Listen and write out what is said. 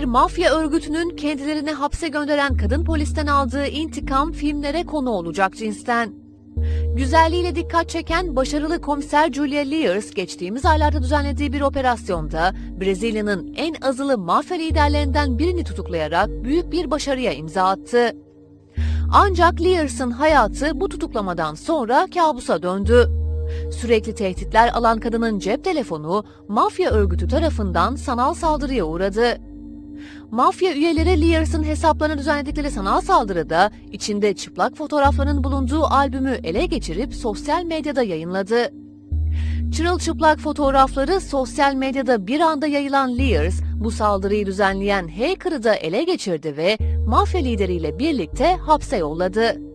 bir mafya örgütünün kendilerini hapse gönderen kadın polisten aldığı intikam filmlere konu olacak cinsten. Güzelliğiyle dikkat çeken başarılı komiser Julia Lears geçtiğimiz aylarda düzenlediği bir operasyonda Brezilya'nın en azılı mafya liderlerinden birini tutuklayarak büyük bir başarıya imza attı. Ancak Lears'ın hayatı bu tutuklamadan sonra kabusa döndü. Sürekli tehditler alan kadının cep telefonu mafya örgütü tarafından sanal saldırıya uğradı. Mafya üyeleri Lears'ın hesaplarına düzenledikleri sanal saldırıda içinde çıplak fotoğrafların bulunduğu albümü ele geçirip sosyal medyada yayınladı. Çırılçıplak fotoğrafları sosyal medyada bir anda yayılan Lears, bu saldırıyı düzenleyen hacker'ı da ele geçirdi ve mafya lideriyle birlikte hapse yolladı.